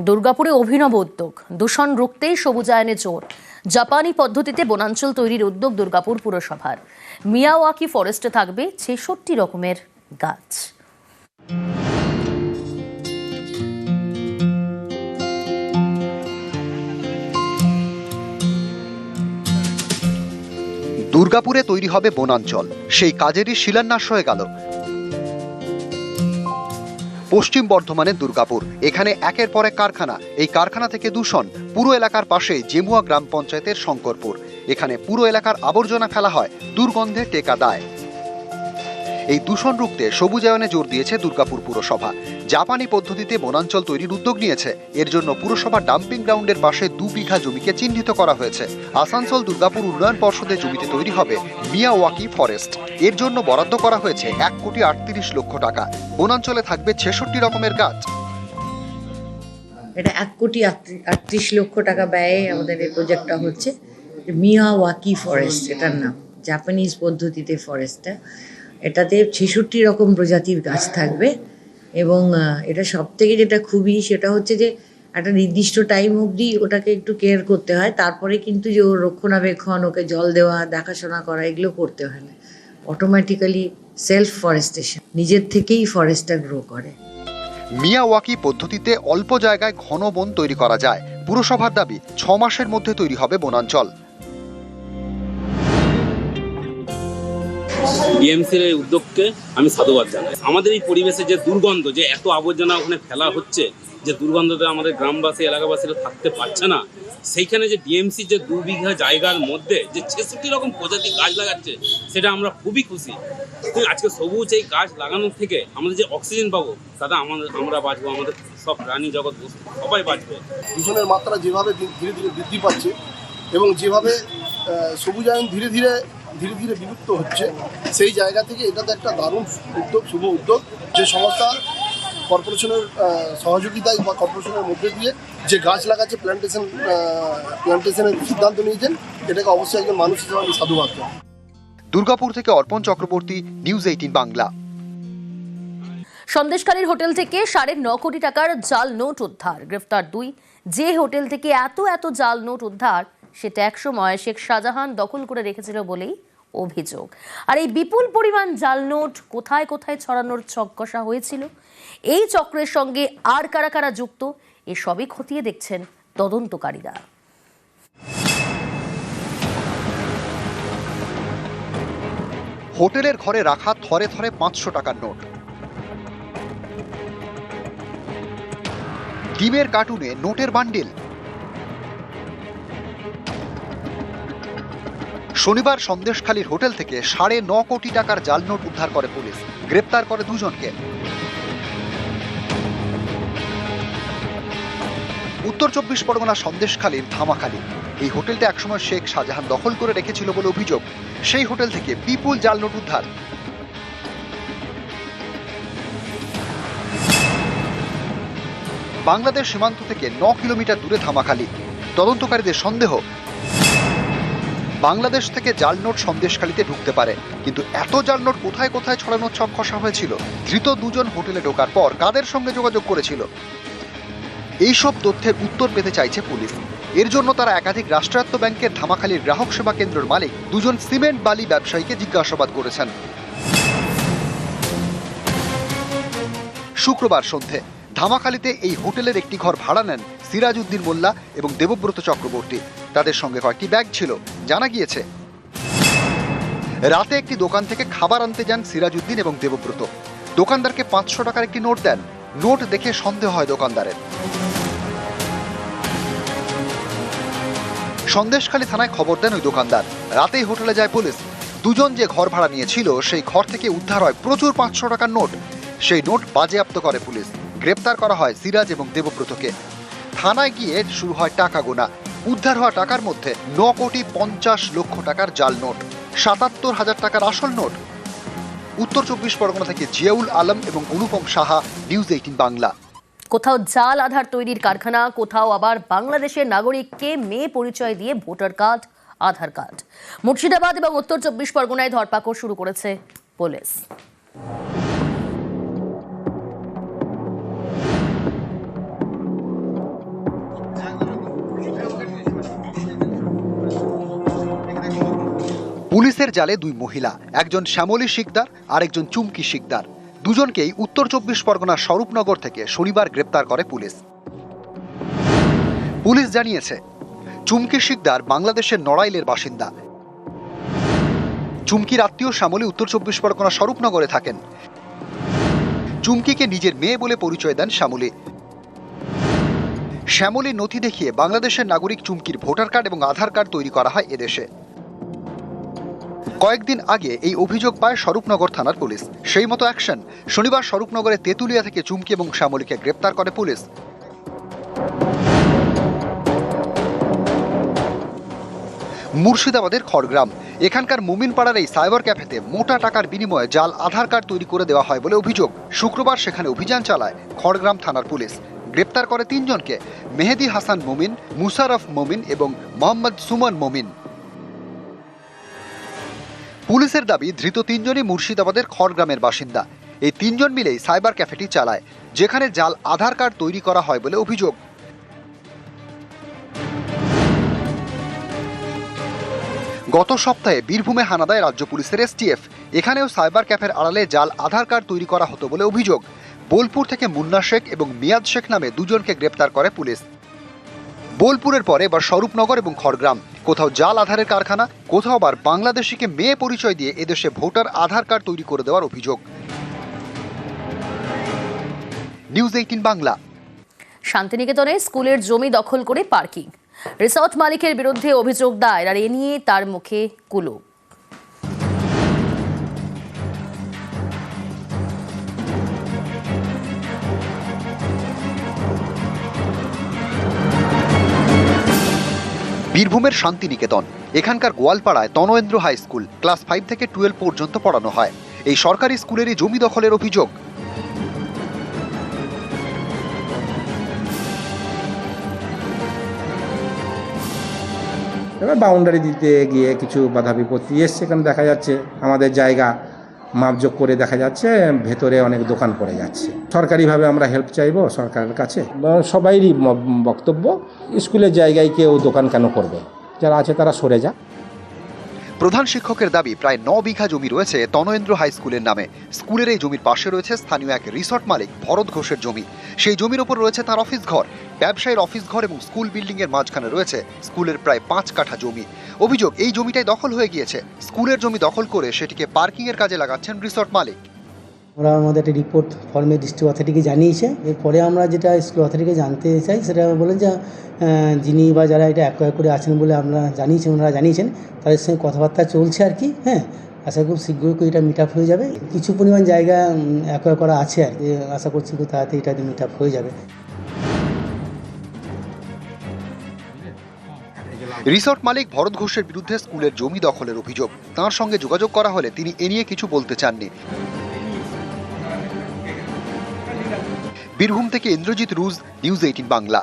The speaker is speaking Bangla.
দুর্গাপুরে অভিনব উদ্যোগ। দূষণ রুখতেই সবুজায়নে জোর। জাপানি পদ্ধতিতে বনাঞ্চল তৈরির উদ্যোগ দুর্গাপুর পুরসভার। মিয়াওয়াকি ফরেস্টে থাকবে ছেষট্টি রকমের গাছ। দুর্গাপুরে তৈরি হবে বনাঞ্চল। সেই কাজেরই শিলান্যাস হয়ে গেল। পশ্চিম বর্ধমানের দুর্গাপুর। এখানে একের পর এক কারখানা। এই কারখানা থেকে দূষণ। পুরো এলাকার পাশে জেমুয়া গ্রাম পঞ্চায়েতের শঙ্করপুর। এখানে পুরো এলাকার আবর্জনা ফেলা হয়। দুর্গন্ধে টেকা দায়। এই দূষণ রুখতে সবুজায়নে জোর দিয়েছে দুর্গাপুর পুরসভা। জাপানি পদ্ধতিতে বনাঞ্চল তৈরির উদ্যোগ নিয়েছে। এর জন্য পুরসভা ডাম্পিং গ্রাউন্ডের পাশে দু বিঘা জমিকে চিহ্নিত করা হয়েছে। আসানসোল দুর্গাপুর উন্নয়ন পর্ষদের জমিতে তৈরি হবে মিয়াওয়াকি ফরেস্ট। এর জন্য বরাদ্দ করা হয়েছে এক কোটি আটত্রিশ লক্ষ টাকা। বনাঞ্চলে থাকবে ছেষট্টি রকমের গাছ। এটা এক কোটি আটত্রি- আটত্রিশ লক্ষ টাকা ব্যয়ে আমাদের এই প্রজেক্টটা হচ্ছে। মিয়াওয়াকি ফরেস্ট এটার নাম। জাপানিজ পদ্ধতিতে ফরেস্টটা এটাতে ছেষট্টি রকম প্রজাতির গাছ থাকবে এবং এটা সব থেকে যেটা খুবই সেটা হচ্ছে যে একটা নির্দিষ্ট টাইম অবধি ওটাকে একটু কেয়ার করতে হয়। তারপরে কিন্তু যে ওর রক্ষণাবেক্ষণ, ওকে জল দেওয়া, দেখাশোনা করা, এগুলো করতে হয় না। অটোমেটিক্যালি সেলফ ফরেস্টেশন নিজের থেকেই ফরেস্টটা গ্রো করে। মিয়াওয়াকি পদ্ধতিতে অল্প জায়গায় ঘন বন তৈরি করা যায়। পুরসভার দাবি, ছ মাসের মধ্যে তৈরি হবে বনাঞ্চল। ডিএমসির এই উদ্যোগকে আমি সাধুবাদ জানাই। আমাদের এই পরিবেশে যে দুর্গন্ধ, যে এত আবর্জনা ওখানে ফেলা হচ্ছে, যে দুর্গন্ধতে আমাদের গ্রামবাসী, এলাকাবাসীরা থাকতে পারছে না, সেইখানে যে ডিএমসি যে দু বিঘা জায়গার মধ্যে যে ছেষট্টি রকম প্রজাতি গাছ লাগাচ্ছে, সেটা আমরা খুবই খুশি। আজকে সবুজ এই গাছ লাগানোর থেকে আমরা যে অক্সিজেন পাবো, তাতে আমাদের, আমরা বাঁচবো, আমাদের সব প্রাণী জগৎ, সবাই বাঁচবে। দূষণের মাত্রা যেভাবে ধীরে ধীরে বৃদ্ধি পাচ্ছে এবং যেভাবে সবুজায়ন ধীরে ধীরে ধীরে ধীরে বিলুপ্ত হচ্ছে। সেই জায়গা থেকে এটা তো একটা দারুণ উদ্যোগ শুভ উদ্যোগ যে সংস্থা কর্পোরেশনের সহযোগিতায় বা কর্পোরেশনের মধ্যে দিয়ে যে গাছ লাগাচ্ছে প্ল্যান্টেশন প্ল্যান্টেশনের সিদ্ধান্ত নিয়েছেন এটাকে অবশ্যই একজন মানুষ হিসেবে আমি সাধুবাদ। দুর্গাপুর থেকে অর্পণ চক্রবর্তী নিউজ এইটিন বাংলা। সন্দেশকারীর হোটেল থেকে সাড়ে ন কোটি টাকার জাল নোট উদ্ধার। গ্রেফতার দুই। যে হোটেল থেকে এত এত জাল নোট উদ্ধার সেটা একসময় শেখ শাহজাহান দখল করে রেখেছিল বলেই অভিযোগ। আর এই বিপুল পরিমাণ জাল নোট কোথায় কোথায় ছড়ানোর চককষা হয়েছিল? এই চক্রের সঙ্গে আর কারা কারা যুক্ত? এসবই খতিয়ে দেখছেন তদন্তকারীরা। হোটেলের ঘরে রাখা থরে থরে পাঁচশো টাকার নোট। ডিমের কার্টুনে নোটের বান্ডিল। শনিবার সন্দেশখালীর হোটেল থেকে সাড়ে ন কোটি টাকার জাল নোট উদ্ধার করে পুলিশ। গ্রেপ্তার করে দুজনকে। উত্তর চব্বিশ পরগনা সন্দেশখালীর ধামাখালী। এই হোটেলটা একসময় শেখ শাহজাহান দখল করে রেখেছিল বলে অভিযোগ। সেই হোটেল থেকে বিপুল জাল নোট উদ্ধার। বাংলাদেশ সীমান্ত থেকে ন কিলোমিটার দূরে ধামাখালী। তদন্তকারীদের সন্দেহ বাংলাদেশ থেকে জাল নোট সন্দেশখালীতে ঢুকতে পারে। কিন্তু এত জাল নোট কোথায় কোথায় ছড়ানোর ছক কষা হয়েছিল? ধৃত দুজন হোটেলে ঢোকার পর কাদের সঙ্গে যোগাযোগ করেছিল? এইসব তথ্যের উত্তর পেতে চাইছে পুলিশ। এর জন্য তারা একাধিক রাষ্ট্রায়ত্ত ব্যাংকের ধামাখালীর গ্রাহক সেবা কেন্দ্রের মালিক দুজন সিমেন্ট বালি ব্যবসায়ীকে জিজ্ঞাসাবাদ করেছেন। শুক্রবার সন্ধে, ধামাখালিতে এই হোটেলের একটি ঘর ভাড়া নেন সিরাজ উদ্দিন মোল্লা এবং দেবব্রত চক্রবর্তী। তাদের সঙ্গে কয়েকটি ব্যাগ ছিল? জানা গিয়েছে। রাতে একটি দোকান থেকে খাবার আনতে যান সিরাজ উদ্দিন এবং দেবব্রত। দোকানদারকে পাঁচশো টাকার একটি নোট দেন। নোট দেখে সন্দেহ হয় দোকানদারের। সন্দেশখালী থানায় খবর দেন ওই দোকানদার। রাতেই হোটেলে যায় পুলিশ। দুজন যে ঘর ভাড়া নিয়েছিল, সেই ঘর থেকে উদ্ধার হয় প্রচুর পাঁচশো টাকার নোট। সেই নোট বাজেয়াপ্ত করে পুলিশ। গ্রেপ্তার করা হয় সিরাজ এবং দেবব্রতকে। থানায় গিয়ে শুরু হয় টাকা গোনা। উদ্ধার হওয়া টাকার মধ্যে ন কোটি পঞ্চাশ লক্ষ টাকার জাল নোট, সাতাত্তর হাজার টাকার আসল নোট। উত্তর চব্বিশ পরগনা থেকে জিয়াউল আলম এবং অনুপম সাহা, নিউজ এইটিন বাংলা। কোথাও জাল আধার তৈরির কারখানা, কোথাও আবার বাংলাদেশের নাগরিককে মেয়ে পরিচয় দিয়ে voter card, Aadhaar card. Murshidabad এবং উত্তর চব্বিশ পরগনায় ধরপাকড় শুরু করেছে পুলিশ। পুলিশের জালে দুই মহিলা, একজন শ্যামলী শিকদার আর একজন চুমকি শিকদার। দুজনকেই উত্তর চব্বিশ পরগনার স্বরূপনগর থেকে শনিবার গ্রেপ্তার করে পুলিশ। পুলিশ জানিয়েছে, চুমকি শিকদার বাংলাদেশের নড়াইলের বাসিন্দা। চুমকির আত্মীয় শ্যামলী উত্তর চব্বিশ পরগনা স্বরূপনগরে থাকেন। চুমকিকে নিজের মেয়ে বলে পরিচয় দেন শ্যামলী। শ্যামলী নথি দেখিয়ে বাংলাদেশের নাগরিক চুমকির ভোটার কার্ড এবং আধার কার্ড তৈরি করা হয় এদেশে। কয়েকদিন আগে এই অভিযোগ পায় স্বরূপনগর থানার পুলিশ। সেই মতো অ্যাকশন শনিবার স্বরূপনগরের তেঁতুলিয়া থেকে চুমকি এবং শ্যামলীকে গ্রেপ্তার করে পুলিশ। মুর্শিদাবাদের খড়গ্রাম। এখানকার মুমিনপাড়ার এই সাইবার ক্যাফেতে মোটা টাকার বিনিময়ে জাল, আধার কার্ড তৈরি করে দেওয়া হয় বলে অভিযোগ। শুক্রবার সেখানে অভিযান চালায় খড়গ্রাম থানার পুলিশ। গ্রেপ্তার করে তিনজনকে মেহেদি হাসান মোমিন মুসারফ মোমিন এবং মোহাম্মদ সুমন মোমিন। পুলিশের দাবি, ধৃত তিনজনই মুর্শিদাবাদের খড়গ্রামের বাসিন্দা। এই তিনজন মিলেই সাইবার ক্যাফেটি চালায়, যেখানে জাল আধার কার্ড তৈরি করা হয় বলে অভিযোগ। গত সপ্তাহে বীরভূমে হানা দেয় রাজ্য পুলিশের এসটিএফ। এখানেও সাইবার ক্যাফের আড়ালে জাল আধার কার্ড তৈরি করা হতো বলে অভিযোগ। বোলপুর থেকে মুন্না শেখ এবং মিয়াদ শেখ নামে দুজনকে গ্রেপ্তার করে পুলিশ। বোলপুরের পরে এবার স্বরূপনগর এবং খড়গ্রাম। কোথাও জাল আধারের কারখানা, কোথাও আবার বাংলাদেশিকে মেয়ে পরিচয় দিয়ে এদেশে ভোটার আধার কার্ড তৈরি করে দেওয়ার অভিযোগ। News eighteen Bangla. শান্তিনিকেতনে স্কুলের জমি দখল করে পার্কিং। রিসর্ট মালিকের বিরুদ্ধে অভিযোগ দায়ের, আর এ নিয়ে তার মুখে কুলো বীরভূমের শান্তিনিকেতন। এখানকার গোয়ালপাড়ায় Tanayendra high school, class five থেকে টুয়েলভ পর্যন্ত পড়ানো হয়। এই সরকারি স্কুলেরই জমি দখলের অভিযোগ। বাউন্ডারি দিতে গিয়ে কিছু বাধা বিপত্তি এসছে এখানে দেখা যাচ্ছে আমাদের জায়গা মাপযোগ করে দেখা যাচ্ছে, ভেতরে অনেক দোকান পড়ে যাচ্ছে। সরকারিভাবে আমরা হেল্প চাইব সরকারের কাছে। সবাইরই বক্তব্য, স্কুলের জায়গায় কেউ দোকান কেন করবে? যারা আছে তারা সরে যা প্রধান শিক্ষকের দাবি, প্রায় ন বিঘা জমি রয়েছে তনয়েন্দ্র হাই স্কুলের নামে। স্কুলের এই জমির পাশে রয়েছে স্থানীয় এক রিসর্ট মালিক, ভরত ঘোষের জমি। সেই জমির ওপর রয়েছে তার অফিস ঘর। ব্যবসায়ীর অফিস ঘর এবং স্কুল বিল্ডিংয়ের মাঝখানে রয়েছে স্কুলের প্রায় পাঁচ কাঠা জমি। অভিযোগ, এই জমিটাই দখল হয়ে গিয়েছে। স্কুলের জমি দখল করে সেটিকে পার্কিংয়ের কাজে লাগাচ্ছেন রিসর্ট মালিক। ওরা আমাদের একটা রিপোর্ট ফর্মে ডিস্ট্রিক্ট অথরিটিকে জানিয়েছে। এরপরে আমরা যেটা স্কুল অথরিটিকে জানতে চাই, সেটা বলেন যে যিনি বা যারা এটা অ্যাকোয়ার করে আছেন বলে আমরা জানিয়েছেন ওনারা জানিয়েছেন, তাদের সঙ্গে কথাবার্তা চলছে আর কি হ্যাঁ? আশা খুব শীঘ্রই এটা মিট আপ হয়ে যাবে। কিছু পরিমাণ জায়গা অ্যাকোয়ার করা আছে আর আশা করছি খুব তাড়াতাড়ি এটা মিট আপ হয়ে যাবে। রিসর্ট মালিক ভরত ঘোষের বিরুদ্ধে স্কুলের জমি দখলের অভিযোগ। তার সঙ্গে যোগাযোগ করা হলে তিনি এ নিয়ে কিছু বলতে চাননি। বীরভূম থেকে ইন্দ্রজিৎ রুজ নিউজ এইটিন বাংলা।